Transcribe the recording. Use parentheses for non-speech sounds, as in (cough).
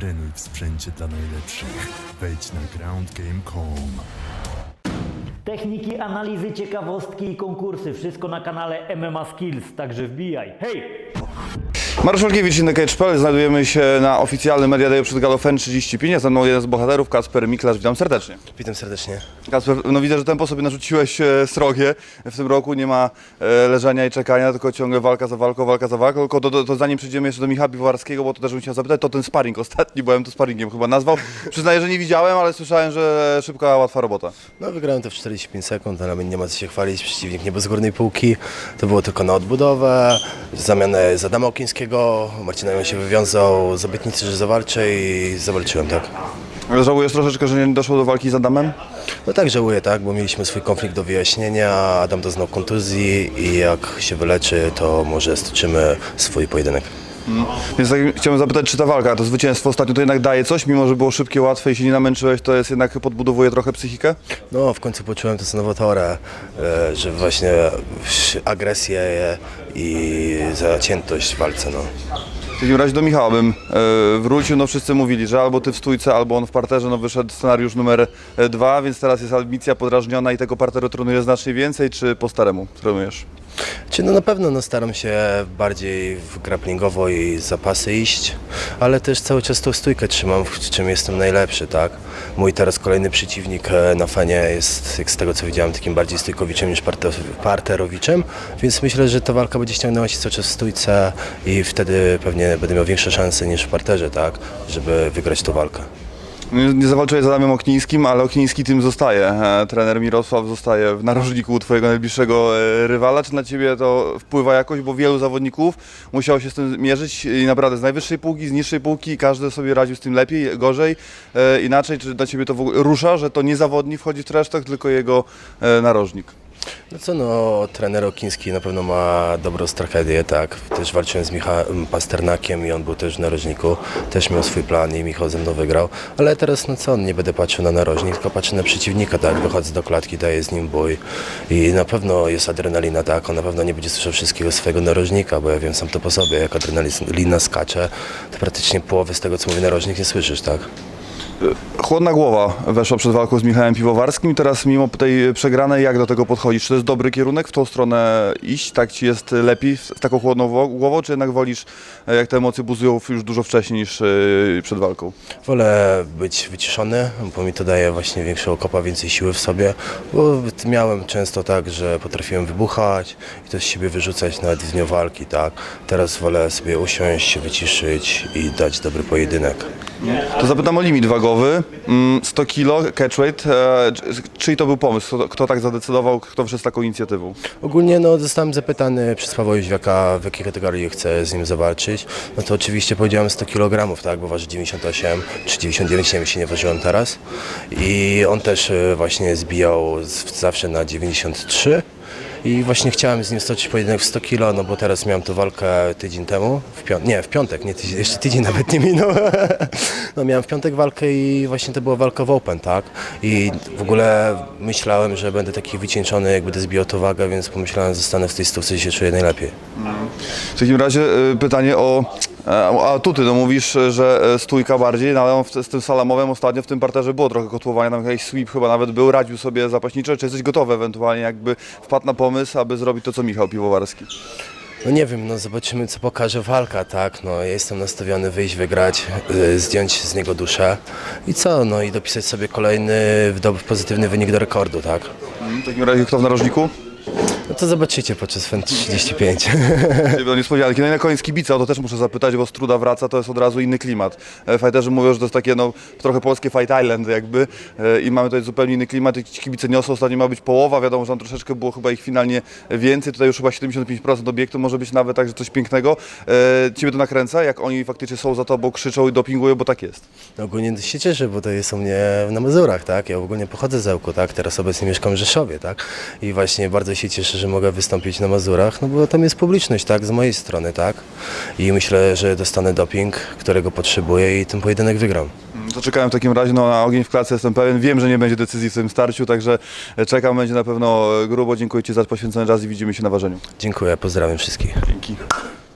Trenuj w sprzęcie dla najlepszych. Wejdź na groundgame.com. Techniki, analizy, ciekawostki i konkursy. Wszystko na kanale MMA Skills, także wbijaj. Hej! Mariusz Olgiewicz, inny Cage.pl. Znajdujemy się na oficjalnym Media Dayu przed Galofen 35. Ja ze mną jeden z bohaterów, Kasper Miklasz. Witam serdecznie. Witam serdecznie. Kasper, no widzę, że tempo sobie narzuciłeś e, srogie. W tym roku nie ma e, leżenia i czekania, tylko ciągle walka za walką, walka za walką. Tylko to, to, to zanim przejdziemy jeszcze do Michała Piwowarskiego, bo to też bym chciał zapytać, to ten sparring ostatni, bym to sparringiem chyba nazwał. Przyznaję, że nie widziałem, ale słyszałem, że szybka, łatwa robota. No wygrałem to w 45 sekund, ale nie ma co się chwalić. Przeciwnik nie był z górnej półki. To było tylko na odbudowę, zamianę z Adama Okińskiego. Marcin się wywiązał z obietnicy, że zawalczę i zawalczyłem, tak. Żałujesz troszeczkę, że nie doszło do walki z Adamem? No tak żałuję, tak, bo mieliśmy swój konflikt do wyjaśnienia. Adam doznał kontuzji i jak się wyleczy, to może stoczymy swój pojedynek. Więc tak, chciałem zapytać, czy ta walka, to zwycięstwo ostatnio to jednak daje coś, mimo że było szybkie, łatwe i się nie namęczyłeś, to jest jednak podbudowuje trochę psychikę? No, w końcu poczułem to co nowotorę, e, że właśnie agresję i zaciętość w walce, no. W takim razie do Michała bym e, wrócił, no wszyscy mówili, że albo ty w stójce, albo on w parterze, no wyszedł scenariusz numer e, dwa, więc teraz jest ambicja podrażniona i tego parteru trenuje znacznie więcej, czy po staremu trenujesz? Czy no na pewno no, staram się bardziej w grapplingowo i zapasy iść, ale też cały czas tą stójkę trzymam, w czym jestem najlepszy, tak? Mój teraz kolejny przeciwnik e, na fanie jest, jak z tego co widziałem, takim bardziej stójkowiczem niż parte- parterowiczem, więc myślę, że ta walka będzie ściągnęła się cały czas w stójce i wtedy pewnie będę miał większe szanse niż w parterze, tak? Żeby wygrać tą walkę. Nie, nie zawalczyłeś z Adamem Oknińskim, ale Okniński tym zostaje. E, trener Mirosław zostaje w narożniku twojego najbliższego e, rywala. Czy na ciebie to wpływa jakoś, bo wielu zawodników musiało się z tym mierzyć i naprawdę z najwyższej półki, z niższej półki, każdy sobie radził z tym lepiej, gorzej, e, inaczej. Czy dla ciebie to w ogóle rusza, że to nie zawodnik wchodzi w tresztok, tylko jego narożnik? No co no, trener Okiński na pewno ma dobrą strategię, tak. Też walczyłem z Michałem Pasternakiem i on był też w narożniku. Też miał swój plan i Michał ze mną wygrał. Ale teraz no co, nie będę patrzył na narożnik, tylko patrzę na przeciwnika, tak. Wychodzę do klatki, daję z nim bój i na pewno jest adrenalina, tak. On na pewno nie będzie słyszał wszystkiego swojego narożnika, bo ja wiem sam to po sobie, jak adrenalina skacze, to praktycznie połowy z tego, co mówi narożnik, nie słyszysz, tak. Chłodna głowa weszła przed walką z Michałem Piwowarskim. Teraz mimo tej przegranej, jak do tego podchodzisz? Czy to jest dobry kierunek w tą stronę iść? Tak ci jest lepiej z taką chłodną głową, czy jednak wolisz, e, jak te emocje buzują już dużo wcześniej niż e, przed walką? Wolę być wyciszony, bo mi to daje właśnie większego kopa, więcej siły w sobie, bo miałem często tak, że potrafiłem wybuchać i to z siebie wyrzucać nawet w dniu walki, tak. Teraz wolę sobie usiąść, wyciszyć i dać dobry pojedynek. To zapytam o limit wagowy. Mm, 100 kg, catchweight. E, czy- Czyj to był pomysł? Kto, kto tak zadecydował? Kto wszedł z taką inicjatywą? Ogólnie no, zostałem zapytany przez Pawła Jóźwiaka, w jakiej kategorii chcę z nim zawalczyć. No to oczywiście powiedziałem 100 kg, tak, bo waży 98 czy 99, nie wiem, się nie ważyłem teraz. I on też e, właśnie zbijał z, zawsze na 93. I właśnie chciałem z nim stoczyć pojedynek w 100 kg, no bo teraz miałem tu walkę tydzień temu, w pią- nie, w piątek, nie tydzień, jeszcze tydzień nawet nie minął. (laughs) no miałem w piątek walkę i właśnie to była walka w Open, tak? I w ogóle myślałem, że będę taki wycieńczony, jak będę zbijał tą wagę, więc pomyślałem, że zostanę w tej stówce i się czuję najlepiej. W takim razie e, pytanie o, e, o atuty. No mówisz, że e, stójka bardziej, no ale z tym salamowym ostatnio w tym parterze było trochę kotłowania, tam jakiś sweep chyba nawet był, radził sobie zapaśniczo. Czy jesteś gotowy ewentualnie jakby wpadł na pomysł, aby zrobić to, co Michał Piwowarski? No nie wiem, no zobaczymy co pokaże walka, tak? No ja jestem nastawiony wyjść, wygrać, y, zdjąć z niego duszę i co? No i dopisać sobie kolejny pozytywny wynik do rekordu, tak? W takim razie kto w narożniku? No to zobaczycie podczas FEN 35. Do niespodzianki. No i na koniec kibica, o to też muszę zapytać, bo Struda wraca, to jest od razu inny klimat. E, Fighterzy mówią, że to jest takie no, trochę polskie Fight Island jakby e, i mamy tutaj zupełnie inny klimat i ci kibice niosą, ostatnio ma być połowa, wiadomo, że tam troszeczkę było chyba ich finalnie więcej, tutaj już chyba 75% obiektu, może być nawet także coś pięknego. E, Ciebie to nakręca, jak oni faktycznie są za tobą, krzyczą i dopingują, bo tak jest. No ogólnie się cieszę, bo to jest u mnie na Mazurach, tak? Ja ogólnie pochodzę z Ełku, tak? Teraz obecnie mieszkam w Rzeszowie, tak? I właśnie bardzo się cieszę, że mogę wystąpić na Mazurach, no bo tam jest publiczność, tak? Z mojej strony, tak? I myślę, że dostanę doping, którego potrzebuję i ten pojedynek wygram. To czekałem w takim razie no, na ogień w klatce, jestem pewien. Wiem, że nie będzie decyzji w tym starciu, także czekam, będzie na pewno grubo. Dziękuję Ci za poświęcony czas i widzimy się na ważeniu. Dziękuję, pozdrawiam wszystkich. Dzięki.